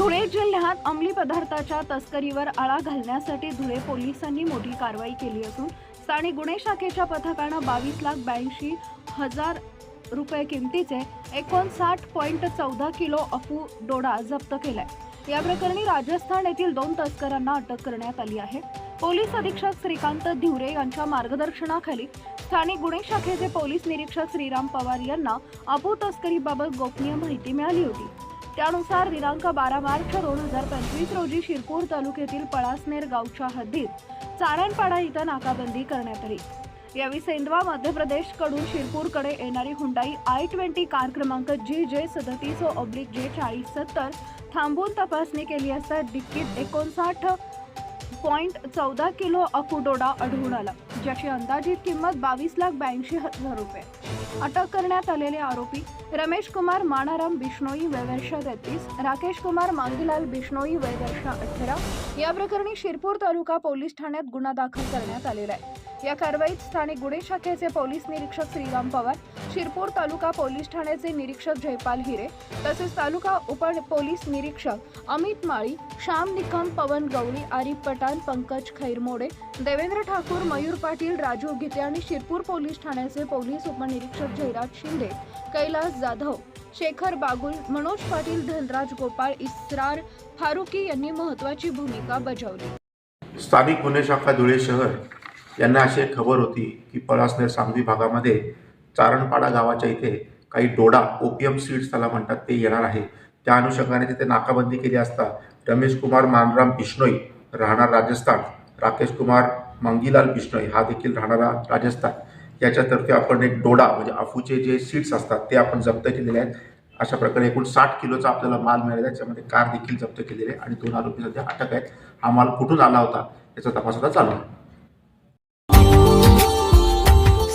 धुळे जिल्ह्यात अंमली पदार्थाच्या तस्करीवर आळा घालण्यासाठी धुळे पोलिसांनी मोठी कारवाई केली असून स्थानिक गुन्हे शाखेच्या पथकानं बावीस लाख ब्याऐंशी हजार रुपये किमतीचे एकोणसाठ पॉईंट चौदा किलो अफू डोडा जप्त केलाय. या प्रकरणी राजस्थान येथील दोन तस्करांना अटक करण्यात आली आहे. पोलीस अधीक्षक श्रीकांत धिवरे यांच्या मार्गदर्शनाखाली स्थानिक गुन्हे शाखेचे पोलीस निरीक्षक श्रीराम पवार यांना अफू तस्करीबाबत गोपनीय माहिती मिळाली होती. त्यानुसार दिनांक बारा मार्च दोन हजार पंचवीस रोजी शिरपूर तालुक्यातील पळासनेर गावच्या हद्दीत चारणपाडा इथं नाकाबंदी करण्यात आली. यावेळी सेंदवा मध्य प्रदेशकडून शिरपूरकडे येणारी हुंडाई आय ट्वेंटी कार क्रमांक जी जे सदतीस ऑब्लिक जे चाळीस सत्तर थांबून तपासणी केली असता डिक्कीत एकोणसाठ पॉईंट चौदा किलो अफुडोडा आढळून आला. ज्याची अंदाजित किंमत बावीस लाख ब्याऐंशी हजार रुपये. अटक करण्यात आलेले आरोपी रमेश कुमार मानाराम बिष्णोई वयवर्ष तेहतीस राकेश कुमार मांगीलाल बिष्णोई वयवर्ष अठरा या प्रकरणी शिरपूर तालुका पोलीस ठाण्यात गुन्हा दाखल करण्यात आलेला आहे. या कारवाईत स्थानिक गुन्हे शाखेचे पोलीस निरीक्षक श्रीराम पवार शिरपूर तालुका पोलीस ठाण्याचे निरीक्षक जयपाल हिरे तसेच तालुका उप पोलीस निरीक्षक अमित माळी श्याम निकम पवन गवळी आरिफ पठाण पंकज खैरमोडे देवेंद्र ठाकूर मयूर पाटील राजू गीते आणि शिरपूर पोलीस ठाण्याचे पोलीस उपनिरीक्षक जयराज शिंदे कैलास जाधव शेखर बागुल मनोज पाटील धनराज गोपाळ इस्रार फारुकी यांनी महत्वाची भूमिका बजावली. स्थानिक गुन्हे शाखा धुळे शहर यांना अशी एक खबर होती की पळासनेर सांगवी भागामध्ये चारणपाडा गावाच्या इथे काही डोडा ओपीएम सीड्स त्याला म्हणतात ते येणार आहे. त्या अनुषंगाने तिथे नाकाबंदी केली असता रमेश कुमार मानराम बिश्नोई राहणार राजस्थान राकेश कुमार मंगीलाल बिश्नोई हा देखील राहणारा राजस्थान. याच्यातर्फे आपण एक डोडा म्हणजे अफूचे जे सीड्स असतात ते आपण जप्त केलेले आहेत. अशा प्रकारे एकूण साठ किलोचा आपल्याला माल मिळाला त्याच्यामध्ये कार देखील जप्त केलेली आहे आणि दोन आरोपी सध्या अटक आहेत. हा माल कुठून आला होता याचा तपास आता चालू आहे.